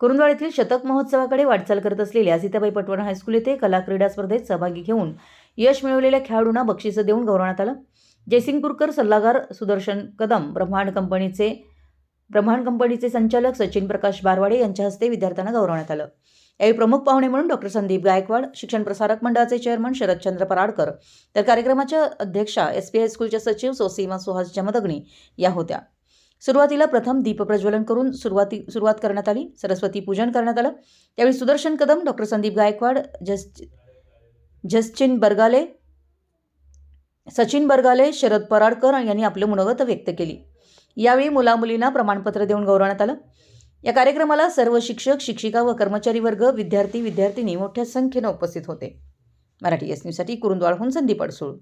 कुरुंदवाड येथील शतक महोत्सवाकडे वाटचाल करत असलेल्या सीताबाई पटवण हायस्कूल येथे कला क्रीडा स्पर्धेत सहभागी घेऊन यश मिळवलेल्या खेळाडूंना बक्षिसं देऊन गौरवण्यात आलं. जयसिंगपूरकर सल्लागार सुदर्शन कदम ब्रह्मांड कंपनीचे ब्रह्मांड कंपनीचे संचालक सचिन प्रकाश बारवाडे यांच्या हस्ते विद्यार्थ्यांना गौरवण्यात आलं. यावेळी प्रमुख पाहुणे म्हणून डॉक्टर संदीप गायकवाड शिक्षण प्रसारक मंडळाचे चेअरमन शरदचंद्र पराडकर तर कार्यक्रमाच्या अध्यक्षा एस पी हायस्कूलच्या सचिव सोसीमा सुहास जमदग्नी या होत्या. सुरुवातीला प्रथम दीपप्रज्वलन करून सुरुवाती सुरुवात करण्यात आली. सरस्वती पूजन करण्यात आलं. त्यावेळी सुदर्शन कदम डॉक्टर संदीप गायकवाड जस जसचिन बरगाले सचिन बरगाले शरद पराडकर यांनी आपलं मनोगत व्यक्त केली. यावेळी मुलामुलींना प्रमाणपत्र देऊन गौरवण्यात आलं. या कार्यक्रमाला सर्व शिक्षक शिक्षिका व कर्मचारी वर्ग विद्यार्थी विद्यार्थिनी मोठ्या संख्येनं उपस्थित होते. मराठी एस न्यूजसाठी कुरुंदवाडहून संदीप अडसूळ.